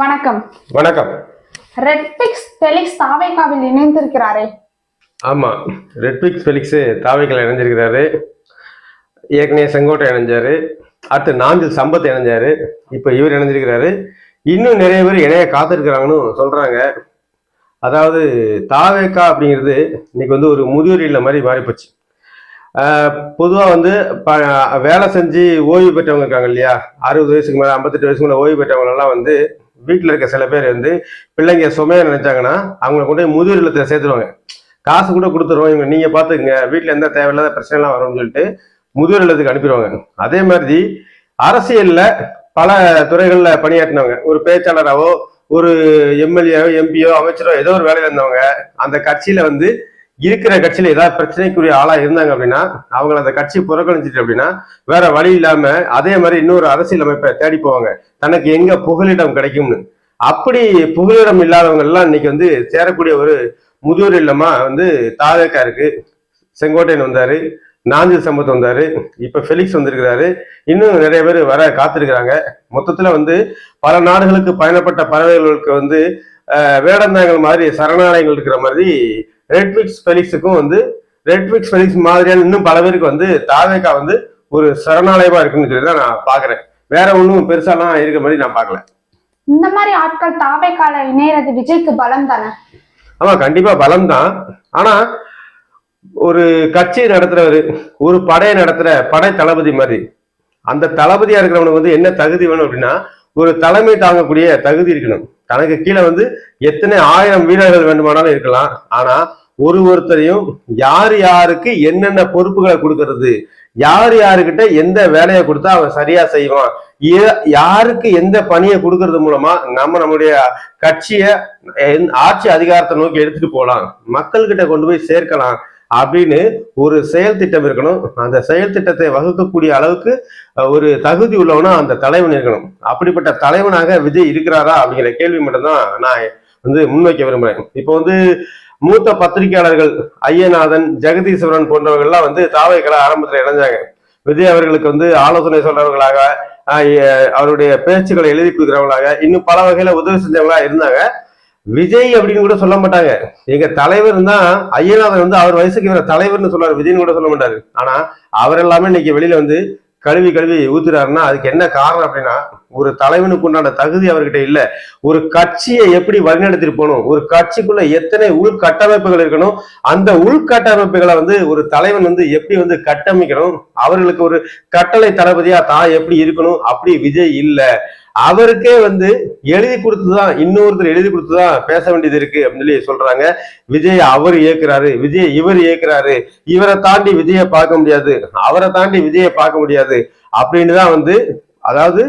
வணக்கம். வணக்கம். Redpix Felix தாவேகாவில் இணைந்திருக்கிறாரே. ஆமா ரெட்விக்ஸ் ஃபெலிக்ஸ் தாவைகள் இணைஞ்சிருக்கிறாரு ஏற்கனவே செங்கோட்டை இணைஞ்சாரு. அடுத்து நாஞ்சில் சம்பத் இணைஞ்சாரு. இப்போ இவர் இணைஞ்சிருக்கிறாரு இன்னும் நிறைய பேர் இணைய காத்திருக்கிறாங்கன்னு சொல்றாங்க. அதாவது தாவேக்கா அப்படிங்கிறது இன்னைக்கு வந்து ஒரு முதியோர் இல்ல மாதிரி மாறிப்போச்சு. பொதுவாக வந்து ப வேலை செஞ்சு ஓய்வு பெற்றவங்க இருக்காங்க இல்லையா? அறுபது வயசுக்கு மேலே ஐம்பத்தெட்டு வயசுக்கு மேலே ஓய்வு பெற்றவங்களெல்லாம் வந்து வீட்டில் இருக்க சில பேர் வந்து பிள்ளைங்க சுமையாக நினைச்சாங்கன்னா அவங்களை கொண்டு போய் முதியோர் இல்லத்தில் சேர்த்துருவாங்க. காசு கூட கொடுத்துருவோம் இவங்க நீங்கள் பார்த்துக்குங்க வீட்டில் எந்த தேவையில்லாத பிரச்சனைலாம் வரும்னு சொல்லிட்டு முதியோர் இல்லத்துக்கு அனுப்பிடுவாங்க. அதே மாதிரி அரசியலில் பல துறைகளில் பணியாற்றினவங்க. ஒரு பேச்சாளராகவோ ஒரு எம்எல்ஏவோ எம்பியோ அமைச்சரோ ஏதோ ஒரு வேலையில் இருந்தவங்க அந்த கட்சியில் வந்து இருக்கிற கட்சியில ஏதாவது பிரச்சனைக்குரிய ஆளா இருந்தாங்க அப்படின்னா அவங்களை அந்த கட்சி புறக்கணிச்சிட்டு அப்படின்னா வேற வழி இல்லாம அதே மாதிரி இன்னொரு அரசியல் அமைப்பை தேடி போவாங்க. தனக்கு எங்க புகலிடம் கிடைக்கும்னு. அப்படி புகலிடம் இல்லாதவங்க எல்லாம் இன்னைக்கு வந்து சேரக்கூடிய ஒரு முதியோர் இல்லமா வந்து தாதக்கா இருக்கு. செங்கோட்டையன் வந்தாரு நாஞ்சில் சம்பத் வந்தாரு இப்ப ஃபெலிக்ஸ் வந்திருக்கிறாரு. இன்னும் நிறைய பேர் வர காத்திருக்கிறாங்க. மொத்தத்துல வந்து பல நாடுகளுக்கு பயணப்பட்ட பறவைகளுக்கு வந்து வேடந்தாங்கள் மாதிரி சரணாலயங்கள் இருக்கிற மாதிரி ரெட்விக்ஸ் ஃபெலிக்ஸுக்கும் வந்து ரெட்விக்ஸ் ஃபெலிக்ஸ் மாதிரியான இன்னும் பல பேருக்கு வந்து தாவேக்கா வந்து ஒரு சரணாலயமா இருக்குன்னு சொல்லி தான் நான் பாக்குறேன். வேற ஒன்றும் பெருசாலாம் இருக்க மாதிரி நான் பார்க்கல. இந்த மாதிரி ஆட்கள் தாவேகால இணையறது விஜய்க்கு பலம் தானே? ஆமா கண்டிப்பா பலம் தான். ஆனா ஒரு கட்சி நடத்துறவரு ஒரு படையை நடத்துற படை தளபதி மாதிரி அந்த தளபதியா இருக்கிறவனுக்கு வந்து என்ன தகுதி வேணும் அப்படின்னா ஒரு தலைமை தாங்கக்கூடிய தகுதி இருக்கணும். தனக்கு கீழே வந்து எத்தனை ஆயிரம் வீரர்கள் வேண்டுமானாலும் இருக்கலாம். ஆனா ஒரு ஒருத்தரையும் யார் யாருக்கு என்னென்ன பொறுப்புகளை கொடுக்கறது யார் யாருக்கிட்ட எந்த வேலையை கொடுத்தா அவன் சரியா செய்வான்? ஏ- யாருக்கு எந்த பணியை கொடுக்கறது மூலமா நம்ம நம்முடைய கட்சியை ஆட்சி அதிகாரத்தை நோக்கி எடுத்துட்டு போகலாம். மக்கள்கிட்ட கொண்டு போய் சேர்க்கலாம் அப்படின்னு ஒரு செயல் திட்டம் இருக்கணும். அந்த செயல் திட்டத்தை வகுக்கக்கூடிய அளவுக்கு ஒரு தகுதி உள்ளவனா அந்த தலைவன் இருக்கணும். அப்படிப்பட்ட தலைவனாக விஜய் இருக்கிறாரா அப்படிங்கிற கேள்வி மட்டும்தான் நான் வந்து முன்வைக்க விரும்புறேன். இப்போ வந்து மூத்த பத்திரிகையாளர்கள் ஐயநாதன் ஜெகதீஸ்வரன் போன்றவர்கள்லாம் வந்து தாவைகளை ஆரம்பத்தில் இணைஞ்சாங்க. விஜய் அவர்களுக்கு வந்து ஆலோசனை சொல்றவர்களாக அவருடைய பேச்சுக்களை எழுதி கொடுக்குறவங்களாக இன்னும் பல வகையில உதவி செஞ்சவங்களா இருந்தாங்க. விஜய் அப்படின்னு கூட சொல்ல மாட்டாங்க. எங்க தலைவர் தான் ஐயநாதன் வந்து அவர் வயசுக்கு இவர தலைவர்னு சொல்றாரு. விஜய்னு கூட சொல்ல மாட்டாரு. ஆனா அவர் எல்லாமே இன்னைக்கு வெளியில வந்து கழுவி கழுவி ஊத்துறாருன்னா அதுக்கு என்ன காரணம் அப்படின்னா ஒரு தலைவனுக்கு உண்டான தகுதி அவர்கிட்ட இல்ல. ஒரு கட்சியை எப்படி வழிநடத்திட்டு போகணும்? ஒரு கட்சிக்குள்ள எத்தனை உள்கட்டமைப்புகள் இருக்கணும்? அந்த உள்கட்டமைப்புகளை வந்து ஒரு தலைவன் வந்து எப்படி வந்து கட்டமைக்கணும்? அவர்களுக்கு ஒரு கட்டளை தளபதியா தான் எப்படி இருக்கணும்? அப்படி விஜய் இல்லை. அவருக்கே வந்து எழுதி கொடுத்துதான் இன்னொருத்தர் எழுதி கொடுத்துதான் பேச வேண்டியது இருக்கு அப்படின்னு சொல்லி சொல்றாங்க. விஜய் அவர் இயக்குறாரு விஜய் இவர் இயக்குறாரு இவரை தாண்டி விஜயை பார்க்க முடியாது. அவரை தாண்டி விஜயை பார்க்க முடியாது அப்படின்னு தான் வந்து அதாவது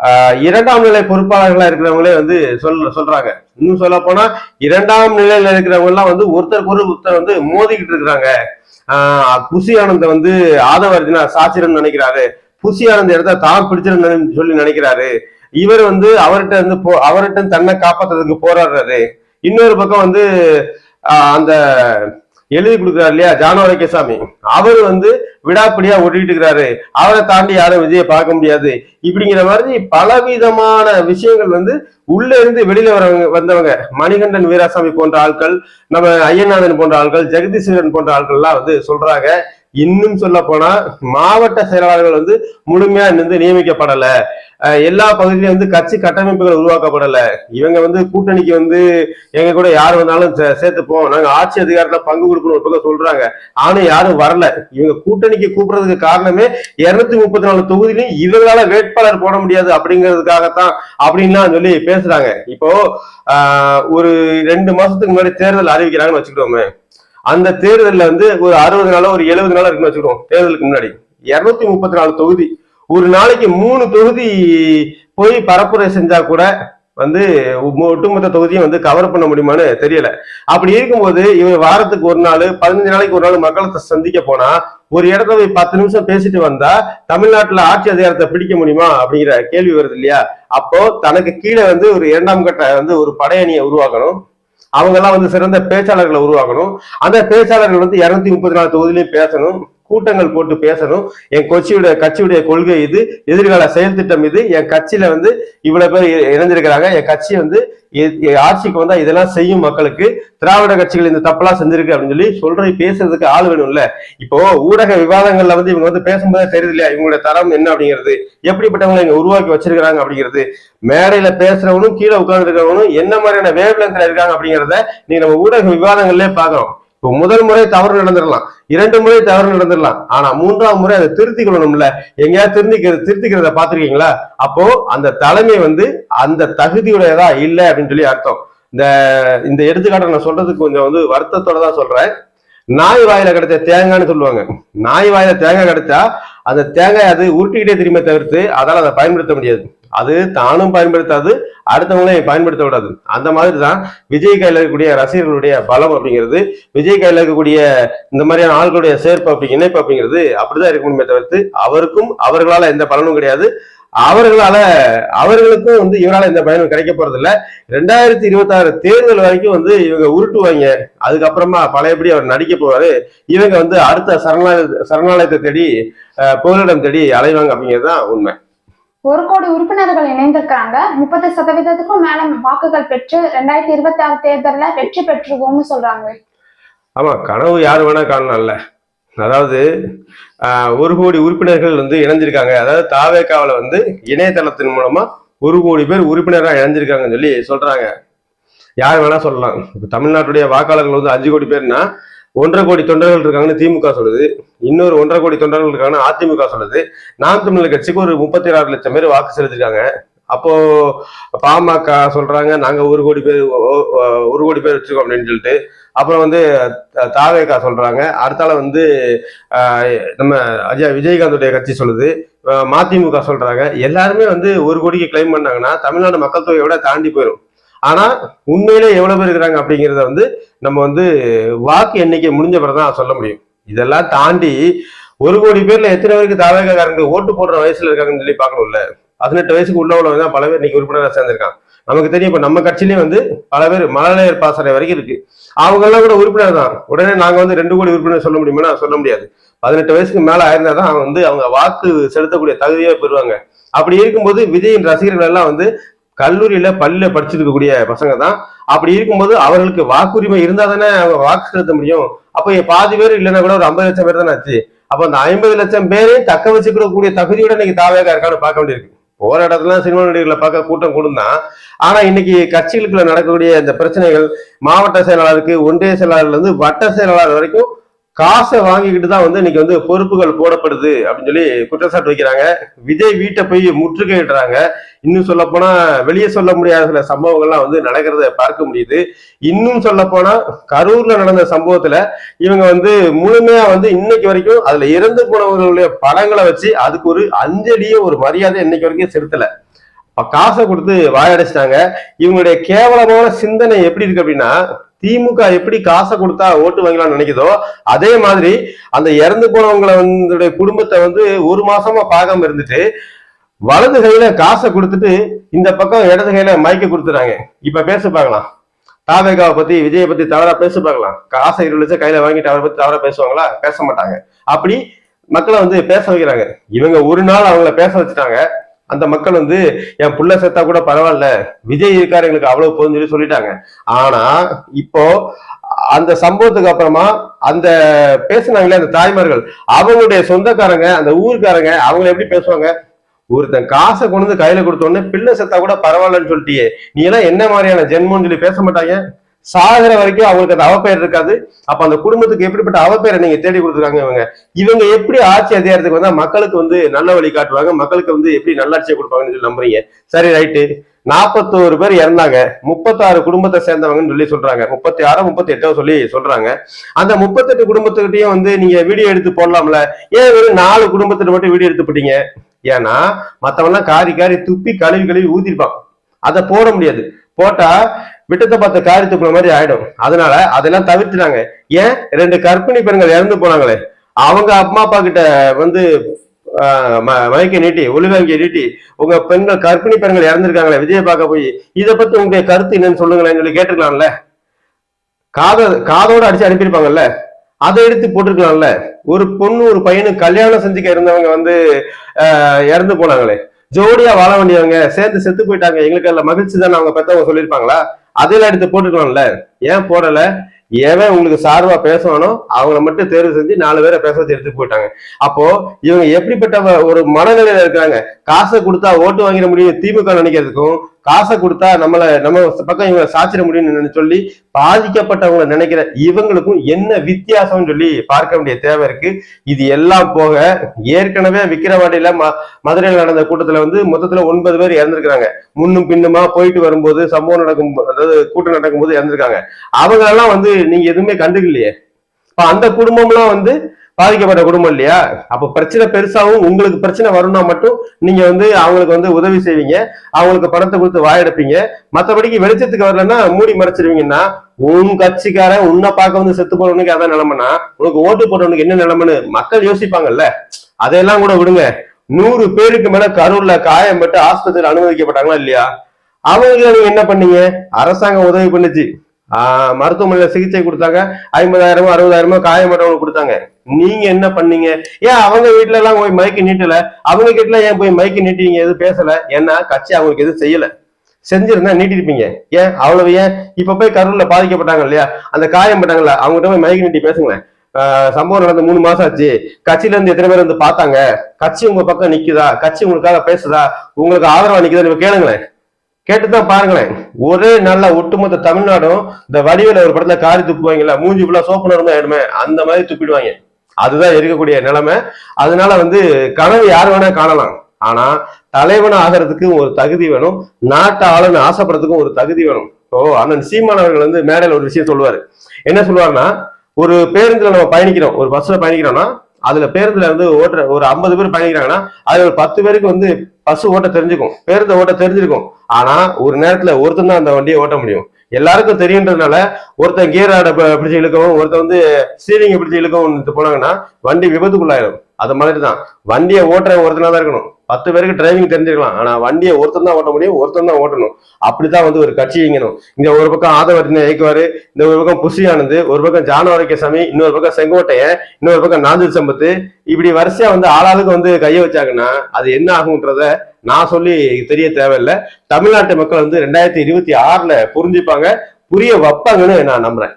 ஆஹ், இரண்டாம் நிலை பொறுப்பாளர்களா இருக்கிறவங்களே வந்து சொல் சொல்றாங்க. இன்னும் சொல்ல போனா இரண்டாம் நிலையில இருக்கிறவங்க எல்லாம் வந்து ஒருத்தருக்கு ஒரு ஒருத்தர் வந்து மோதிக்கிட்டு இருக்கிறாங்க. ஆஹ், புசி ஆனந்த வந்து ஆதவர்ஜினா சாச்சிரம் நினைக்கிறாரு. புசி ஆனந்த இடத்த தான் பிடிச்சிருந்தேன்னு சொல்லி நினைக்கிறாரு. இவர் வந்து அவர்கிட்ட இருந்து போ அவர்கிட்ட இருந்து தன்னை காப்பாத்துறதுக்கு போராடுறாரு. இன்னொரு பக்கம் வந்து அந்த எழுதி கொடுக்குறாரு இல்லையா ஜானவர அவர் வந்து விடாப்பிடியா ஓட்டிட்டு இருக்கிறாரு அவரை தாண்டி யாரும் விஜயை பார்க்க முடியாது. இப்படிங்கிற மாதிரி பலவிதமான விஷயங்கள் வந்து உள்ள இருந்து வெளியில வரவங்க வந்தவங்க மணிகண்டன் வீராசாமி போன்ற ஆட்கள் நம்ம ஐயநாதன் போன்ற ஆட்கள் ஜெகதீஸ்வரன் போன்ற ஆட்கள்லாம் வந்து சொல்றாங்க. இன்னும் சொல்ல போனா மாவட்ட செயலாளர்கள் வந்து முழுமையா இருந்து நியமிக்கப்படல. எல்லா பகுதியிலும் வந்து கட்சி கட்டமைப்புகள் உருவாக்கப்படல. இவங்க வந்து கூட்டணிக்கு வந்து எங்க கூட யார் வந்தாலும் சே- சேர்த்துப்போம் நாங்க ஆட்சி அதிகாரத்துல பங்கு கொடுக்கணும் ஒரு பக்கம் சொல்றாங்க. ஆனா யாரும் வரல. இவங்க கூட்டணிக்கு கூப்பிடுறதுக்கு காரணமே இருநூத்தி முப்பத்தி நாலு தொகுதியிலும் இவங்களால வேட்பாளர் போட முடியாது அப்படிங்கிறதுக்காகத்தான் அப்படின்லாம் சொல்லி பேசுறாங்க. இப்போ ஒரு ரெண்டு மாசத்துக்கு முன்னாடி தேர்தல் அறிவிக்கிறாங்கன்னு வச்சுக்கிட்டோமே. அந்த தேர்தலில் வந்து ஒரு அறுபது நாளோ ஒரு எழுபது நாளோ இருக்குன்னு வச்சுக்கிறோம் தேர்தலுக்கு முன்னாடி. இருநூத்தி முப்பத்தி நாலு தொகுதி. ஒரு நாளைக்கு மூணு தொகுதி போய் பரப்புரை செஞ்சா கூட வந்து ஒட்டுமொத்த தொகுதியும் வந்து கவர் பண்ண முடியுமான்னு தெரியல. அப்படி இருக்கும்போது இவன் வாரத்துக்கு ஒரு நாள் பதினஞ்சு நாளைக்கு ஒரு நாள் மக்களை சந்திக்க போனா ஒரு இடத்துல போய் பத்து நிமிஷம் பேசிட்டு வந்தா தமிழ்நாட்டுல ஆட்சி அதிகாரத்தை பிடிக்க முடியுமா அப்படிங்கிற கேள்வி வருது இல்லையா? அப்போ தனக்கு கீழே வந்து ஒரு இரண்டாம் கட்ட வந்து ஒரு படையணியை உருவாக்கணும். அவங்க எல்லாம் வந்து சிறந்த பேச்சாளர்களை உருவாக்கணும். அந்த பேச்சாளர்கள் வந்து இருநூத்தி முப்பத்தி நாலு தொகுதியிலையும் பேசணும். கூட்டங்கள் போட்டு பேசணும். என் கட்சியுடைய கட்சியுடைய கொள்கை இது எதிர்கால செயல் திட்டம் இது. என் கட்சியில வந்து இவ்வளவு பேர் இ- இணைஞ்சிருக்கிறாங்க. என் கட்சி வந்து ஆட்சிக்கு வந்தா இதெல்லாம் செய்யும் மக்களுக்கு திராவிட கட்சிகள் இந்த தப்பெல்லாம் செஞ்சிருக்கு அப்படின்னு சொல்லி சொல்றது பேசுறதுக்கு ஆள் வேணும்ல. இப்போ ஊடக விவாதங்கள்ல வந்து இவங்க வந்து பேசும்போதே தெரியுது இல்லையா இவங்களுடைய தரம் என்ன அப்படிங்கிறது? எப்படிப்பட்டவங்களை இங்க உருவாக்கி வச்சிருக்கிறாங்க அப்படிங்கிறது? மேடையில பேசுறவனும் கீழே உட்கார்ந்து இருக்கிறவனும் என்ன மாதிரியான வேவ்லெங்க்ல இருக்காங்க அப்படிங்கிறத நீங்க நம்ம ஊடக விவாதங்கள்லயே பாக்குறோம் இப்போ முதல் முறை தவறு நடந்துடலாம். இரண்டு முறை தவறு நடந்துடலாம். ஆனா மூன்றாம் முறை அதை திருத்திக்கணும்ல எங்கேயாவது திருத்திக்கிறது திருத்திக்கிறத பாத்திருக்கீங்களா அப்போ அந்த தலைமை வந்து அந்த தகுதியுடையதா இல்லை அப்படின்னு சொல்லி அர்த்தம். இந்த இந்த எடுத்துக்காட்டை நான் சொல்றதுக்கு கொஞ்சம் வந்து வருத்தத்தோட தான் சொல்றேன். நாய் வாயில கிடைச்ச தேங்காய்னு சொல்லுவாங்க. நாய் வாயில தேங்காய் கிடைச்சா அந்த தேங்காய் அது உருட்டிக்கிட்டே திரும்ப தவிர்த்து அதால அதை பயன்படுத்த முடியாது. அது தானும் பயன்படுத்தாது அடுத்தவங்களையும் பயன்படுத்த விடாது. அந்த மாதிரி தான் விஜய் கையில் இருக்கக்கூடிய ரசிகர்களுடைய பலம் அப்படிங்கிறது. விஜய் கையில் இருக்கக்கூடிய இந்த மாதிரியான ஆள்களுடைய சேர்ப்பு அப்படி இணைப்பு அப்படிங்கிறது அப்படிதான் இருக்க முடியுமே தவிர்த்து அவருக்கும் அவர்களால எந்த பலனும் கிடையாது. அவர்களால அவர்களுக்கும் வந்து இவரால் எந்த பயனும் கிடைக்க போறது இல்லை ரெண்டாயிரத்தி இருபத்தி ஆறு தேர்தல் வரைக்கும் வந்து இவங்க உருட்டுவாங்க அதுக்கப்புறமா பழையபடி அவர் நடிக்க போவாரு. இவங்க வந்து அடுத்த சரணாலய சரணாலயத்தை தேடி புகலிடம் தேடி அலைவாங்க அப்படிங்கிறது தான் உண்மை. ஒரு கோடி உறுப்பினர்கள் இணைந்திருக்காங்க முப்பது சதவீதத்துக்கும் மேல வாக்குகள் பெற்று ரெண்டாயிரத்தி இருபத்தி ஆறு தேர்தலில் வெற்றி பெற்றுவோம்னு சொல்றாங்க. ஆமா கனவு யார் வேணா காணலாம்ல. அதாவது ஆஹ், ஒரு கோடி உறுப்பினர்கள் வந்து இணைஞ்சிருக்காங்க. அதாவது தாவேக்காவில் வந்து இணையதளத்தின் மூலமா ஒரு கோடி பேர் உறுப்பினராக இணைஞ்சிருக்காங்கன்னு சொல்லி சொல்றாங்க. யார் வேணா சொல்லலாம். தமிழ்நாட்டுடைய வாக்காளர்கள் வந்து அஞ்சு கோடி பேர்னா ஒன்றரை கோடி தொண்டர்கள் இருக்காங்கன்னு திமுக சொல்லுது. இன்னொரு ஒன்றரை கோடி தொண்டர்கள் இருக்காங்கன்னு அதிமுக சொல்லுது. நாம் தமிழர் கட்சிக்கு ஒரு முப்பத்தி ஆறு லட்சம் பேர் வாக்கு செலுத்திருக்காங்க அப்போ பாமக சொல்றாங்க நாங்க ஒரு கோடி பேர் ஒரு கோடி பேர் வச்சிருக்கோம் அப்படின்னு சொல்லிட்டு. அப்புறம் வந்து த- தாவேகா சொல்றாங்க. அடுத்தால வந்து நம்ம அஜய் விஜயகாந்துடைய கட்சி சொல்லுது. மதிமுக சொல்றாங்க. எல்லாருமே வந்து ஒரு கோடிக்கு கிளைம் பண்ணாங்கன்னா தமிழ்நாடு மக்கள் தொகையை விட தாண்டி போயிடும் ஆனா உண்மையிலே எவ்வளவு பேர் இருக்கிறாங்க அப்படிங்கிறத வந்து நம்ம வந்து வாக்கு எண்ணிக்கை முடிஞ்ச பிறகு தான் சொல்ல முடியும். இதெல்லாம் தாண்டி ஒரு கோடி பேர்ல எத்தனை பேருக்கு தாவேகாரங்க ஓட்டு போடுற வயசுல இருக்காங்கன்னு சொல்லி பார்க்கணும்ல? பதினெட்டு வயசுக்கு உள்ள உள்ளவங்க தான் பல பேர் இன்னைக்கு உறுப்பினராக சேர்ந்திருக்காங்க. நமக்கு தெரியும் இப்ப நம்ம கட்சியிலே வந்து பல பேர் மழலையர் பாசறை வரைக்கும் இருக்கு. அவங்க எல்லாம் கூட உறுப்பினர் தான். உடனே நாங்க வந்து ரெண்டு கோடி உறுப்பினர் சொல்ல முடியுமா சொல்ல முடியாது. பதினெட்டு வயசுக்கு மேல ஆயிருந்தா தான் வந்து அவங்க வாக்கு செலுத்தக்கூடிய தகுதியை பெறுவாங்க. அப்படி இருக்கும்போது விஜயின் ரசிகர்கள் எல்லாம் வந்து கல்லூரியில பள்ளியில படிச்சிருக்கக்கூடிய பசங்க தான் அப்படி இருக்கும்போது அவர்களுக்கு வாக்குரிமை இருந்தா தானே அவங்க வாக்கு செலுத்த முடியும்? அப்ப பாதி பேர் இல்லைன்னா கூட ஒரு ஐம்பது லட்சம் பேர் தானே ஆச்சு. அப்ப அந்த ஐம்பது லட்சம் பேரையும் தக்க வச்சுக்கக்கூடிய தகுதியோட இன்னைக்கு தாவேகா இருக்கான்னு பார்க்க வேண்டியிருக்கு. போற இடத்துல சினிமா நடிகர்களை பார்க்க கூட்டம் கூடுந்தான் ஆனா இன்னைக்கு கட்சிகளுக்குள்ள நடக்கக்கூடிய இந்த பிரச்சனைகள் மாவட்ட செயலாளருக்கு ஒன்றிய செயலாளர்ல இருந்து வட்ட செயலாளர் வரைக்கும் காசை வாங்கிக்கிட்டு தான் வந்து இன்னைக்கு வந்து பொறுப்புகள் போடப்படுது அப்படின்னு சொல்லி குற்றச்சாட்டு வைக்கிறாங்க. விஜய் வீட்டை போய் முற்றுகையிடுறாங்க இன்னும் சொல்ல போனா வெளியே சொல்ல முடியாத சில சம்பவங்கள்லாம் வந்து நடக்கிறத பார்க்க முடியுது. இன்னும் சொல்ல போனா கரூர்ல நடந்த சம்பவத்துல இவங்க வந்து முழுமையா வந்து இன்னைக்கு வரைக்கும் அதுல இறந்து போனவர்களுடைய படங்களை வச்சு அதுக்கு ஒரு அஞ்சலியோ ஒரு மரியாதை இன்னைக்கு வரைக்கும் செலுத்தல. காசை கொடுத்து வாயடைச்சிட்டாங்க. இவங்களுடைய கேவலமான சிந்தனை எப்படி இருக்கு அப்படின்னா திமுக எப்படி காசை கொடுத்தா ஓட்டு வாங்கலாம்னு நினைக்குதோ அதே மாதிரி அந்த இறந்து போனவங்களை வந்து குடும்பத்தை வந்து ஒரு மாசமா பாகம் இருந்துட்டு வலது கையில காசை கொடுத்துட்டு இந்த பக்கம் இடது கையில மயக்க கொடுத்துறாங்க. இப்ப பேச பார்க்கலாம். தாவேகாவை பத்தி விஜயை பத்தி தவறா பேச பார்க்கலாம். காசை இருபது லட்சம் கையில வாங்கிட்டு அவரை பத்தி தவறா பேசுவாங்களா? பேச மாட்டாங்க. அப்படி மக்களை வந்து பேச வைக்கிறாங்க. இவங்க ஒரு நாள் அவங்கள பேச வச்சுட்டாங்க. அந்த மக்கள் வந்து என் புள்ள செத்தா கூட பரவாயில்ல விஜய் இருக்காரு எங்களுக்கு அவ்வளவு போதும்னு சொல்லி சொல்லிட்டாங்க. ஆனா இப்போ அந்த சம்பவத்துக்கு அப்புறமா அந்த பேசுனாங்களே அந்த தாய்மார்கள் அவங்களுடைய சொந்தக்காரங்க அந்த ஊருக்காரங்க அவங்க எப்படி பேசுவாங்க? ஒருத்தன் காசை கொண்டு வந்து கையில கொடுத்த உடனே பிள்ளை செத்தா கூட பரவாயில்லன்னு சொல்லிட்டியே. நீ எல்லாம் என்ன மாதிரியான ஜென்மம்னு சொல்லி பேச மாட்டாங்க? சாகிற வரைக்கும் அவங்களுக்கு அந்த அவப்பெயர் இருக்காது. அப்ப அந்த குடும்பத்துக்கு எப்படிப்பட்ட அவப்பெயரை நீங்க தேடி கொடுத்துருக்காங்க இவங்க? இவங்க எப்படி ஆட்சி அதிகாரத்துக்கு வந்தா மக்களுக்கு வந்து நல்ல வழி காட்டுவாங்க? மக்களுக்கு வந்து எப்படி நல்லாட்சியை கொடுப்பாங்கன்னு சொல்லி நம்புறீங்க. சரி ரைட்டு. நாற்பத்தோரு பேர் இறந்தாங்க. முப்பத்தாறு குடும்பத்தை சேர்ந்தவங்கன்னு சொல்லி சொல்றாங்க. முப்பத்தி ஆறோ முப்பத்தி எட்டோ சொல்லி சொல்றாங்க. அந்த முப்பத்தெட்டு குடும்பத்துக்கிட்டையும் வந்து நீங்க வீடியோ எடுத்து போடலாம்ல. ஏன் வெறும் நாலு குடும்பத்திட்ட மட்டும் வீடியோ எடுத்து போட்டீங்க? ஏன்னா மத்தவன்லாம் காரி காரி துப்பி கழுவி கழுவி ஊதிருப்பான். அதை போட முடியாது. போட்டா விட்டத்தை பார்த்த காரியத்துக்குள்ள மாதிரி ஆயிடும். அதனால அதெல்லாம் தவிர்த்துட்டாங்க. ஏன்? ரெண்டு கர்ப்பிணி பெண்கள் இறந்து போனாங்களே. அவங்க அம்மா அப்பா கிட்ட வந்து ஆஹ், ம- மயக்க நீட்டி ஒளிவாங்கிய நீட்டி உங்க பெண்கள் கர்ப்பிணி பெண்கள் இறந்துருக்காங்களே விஜய பார்க்க போய் இதை பத்தி உங்களுடைய கருத்து என்னன்னு சொல்லுங்களேன்னு சொல்லி கேட்டுக்கலாம்ல காத காதோட அடிச்சு அனுப்பியிருப்பாங்கல்ல. அதை எடுத்து போட்டிருக்கலாம்ல. ஒரு பொண்ணு ஒரு பையனுக்கு கல்யாணம் செஞ்சுக்க இருந்தவங்க வந்து ஆஹ், இறந்து போனாங்களே. ஜோடியா வாழ வேண்டியவங்க சேர்ந்து செத்து போயிட்டாங்க. எங்களுக்கு அதுல மகிழ்ச்சி தான் அவங்க பெத்தவங்க சொல்லியிருப்பாங்களா? அதெல்லாம் எடுத்து போட்டுக்கலாம்ல. ஏன் போடல? எவன் உங்களுக்கு சார்பா பேசுவானோ அவங்கள மட்டும் தேர்வு செஞ்சு நாலு பேரை பேச எடுத்து போயிட்டாங்க. அப்போ இவங்க எப்படிப்பட்ட ஒரு மனநிலையில இருக்காங்க காசை கொடுத்தா ஓட்டு வாங்கிட முடியும் திமுக நினைக்கிறதுக்கும் காசை கொடுத்தா நம்மள நம்ம பக்கம் இவங்க சாச்சிட முடியும்னு சொல்லி பாதிக்கப்பட்டவங்களை நினைக்கிற இவங்களுக்கும் என்ன வித்தியாசம்னு சொல்லி பார்க்க வேண்டிய தேவை இருக்கு. இது எல்லாம் போக ஏற்கனவே விக்கிரவாண்டியில ம மதுரையில் நடந்த கூட்டத்துல வந்து மொத்தத்துல ஒன்பது பேர் இறந்திருக்கிறாங்க. முன்னும் பின்னுமா போயிட்டு வரும்போது சம்பவம் நடக்கும் அதாவது கூட்டம் நடக்கும்போது இறந்திருக்காங்க. அவங்க எல்லாம் வந்து நீங்க எதுவுமே கண்டுக்கலையே. இப்ப அந்த குடும்பம்லாம் வந்து பாதிக்கப்பட்ட குடும்பம் இல்லையா? அப்ப பிரச்சனை பெருசாவும் உங்களுக்கு பிரச்சனை வரும்னா மட்டும் நீங்க வந்து அவங்களுக்கு வந்து உதவி செய்வீங்க. அவங்களுக்கு பணத்தை கொடுத்து வாயெடுப்பீங்க. மத்தபடிக்கு வெளிச்சத்துக்கு வரலன்னா மூடி மறைச்சிருவீங்கன்னா உன் கட்சிக்காரன் உன்னை பார்க்க வந்து செத்து போறவனுக்கு அதான் நிலைமைனா உனக்கு ஓட்டு போட்டவனுக்கு என்ன நிலைமைன்னு மக்கள் யோசிப்பாங்கல்ல. அதையெல்லாம் கூட விடுங்க. நூறு பேருக்கு மேல கரூர்ல காயம்பட்டு ஆஸ்பத்திரியில் அனுமதிக்கப்பட்டாங்களா இல்லையா? அவங்களுக்கு நீங்க என்ன பண்ணீங்க? அரசாங்கம் உதவி பண்ணுச்சு. மருத்துவமனையில சிகிச்சை கொடுத்தாங்க. ஐம்பதாயிரமோ அறுபதாயிரமோ காயம்பட்டவங்களுக்கு கொடுத்தாங்க. நீங்க என்ன பண்ணீங்க? ஏன் அவங்க வீட்டுல எல்லாம் போய் மைக்கு நீட்டல? அவங்க கிட்ட ஏன் போய் மைக்கு நீட்டிங்க? எதுவும் பேசல. ஏன்னா கட்சி அவங்களுக்கு எதுவும் செய்யல. செஞ்சிருந்தா நீட்டிருப்பீங்க. ஏன்? அவ்வளவு ஏன்? இப்ப போய் கரூர்ல பாதிக்கப்பட்டாங்க இல்லையா? அந்த காயம்பட்டாங்கல்ல அவங்ககிட்ட போய் மைக்கு நீட்டி பேசுங்களேன். சம்பவம் நடந்து மூணு மாசம் ஆச்சு. கட்சியில இருந்து எத்தனை பேர் வந்து பார்த்தாங்க? கட்சி உங்க பக்கம் நிக்குதா? கட்சி உங்களுக்காக பேசுதா? உங்களுக்கு ஆதரவா நிக்குதா நீங்க கேளுங்களேன். கேட்டுதான் பாருங்களேன். ஒரே நல்ல ஒட்டுமொத்த தமிழ்நாடும் இந்த வடிவில் ஒரு படத்துல காரி துப்புவாங்கல்ல மூஞ்சி ஃபுல்லா சோப்பு இருந்தா ஆயிடுமே அந்த மாதிரி துப்பிடுவாங்க. அதுதான் இருக்கக்கூடிய நிலைமை. அதனால வந்து கனவு யார் வேணா காணலாம். ஆனா தலைவன் ஆகிறதுக்கு ஒரு தகுதி வேணும். நாட்டை ஆளுன்னு ஆசைப்படுறதுக்கும் ஒரு தகுதி வேணும். ஓ அண்ணன் சீமான் அவர்கள் வந்து மேடையில் ஒரு விஷயம் சொல்லுவாரு. என்ன சொல்லுவாருன்னா ஒரு பேருந்துல நம்ம பயணிக்கிறோம். ஒரு பஸ்ல பயணிக்கிறோம்னா அதுல பேருந்துல வந்து ஓட்டுற ஒரு ஐம்பது பேர் பயணிக்கிறாங்கன்னா அதுல ஒரு பத்து பேருக்கு வந்து பஸ் ஓட்ட தெரிஞ்சுக்கும். பேருந்து ஓட்ட தெரிஞ்சிருக்கும். ஆனா ஒரு நேரத்துல ஒருத்தன் தான் அந்த வண்டியை ஓட்ட முடியும். எல்லாருக்கும் தெரியுன்றதுனால ஒருத்தன் கியர் ஆடை பிடிச்சி இழுக்கவும் ஒருத்தன் வந்து ஸ்டீரிங் பிடிச்சி இழுக்கவும் போனாங்கன்னா வண்டி விபத்துக்குள்ளாயிரும். அது மாதிரி தான் வண்டியை ஓட்டுற ஒருத்தனா தான் இருக்கணும். பத்து பேருக்கு டிரைவிங் தெரிஞ்சிருக்கலாம். ஆனா வண்டியை ஒருத்தன் தான் ஓட்ட முடியும் ஒருத்தன் தான் ஓட்டணும். அப்படிதான் வந்து ஒரு கட்சி இயங்கணும். இங்க ஒரு பக்கம் ஆதவர்த்தின இயக்குவாரு இந்த ஒரு பக்கம் புஷி ஆனந்த் ஒரு பக்கம் ஜானவரைக்க சாமி இன்னொரு பக்கம் செங்கோட்டையன் இன்னொரு பக்கம் நாஞ்சில் சம்பத்து. இப்படி வரிசையா வந்து ஆளாளுக்கு வந்து கைய வச்சாங்கன்னா அது என்ன ஆகுன்றத நான் சொல்லி தெரிய தேவையில்லை. தமிழ்நாட்டு மக்கள் வந்து ரெண்டாயிரத்தி இருபத்தி ஆறுல புரிஞ்சுப்பாங்க. புரிய வைப்பாங்கன்னு நான் நம்புறேன்.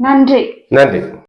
நன்றி. நன்றி.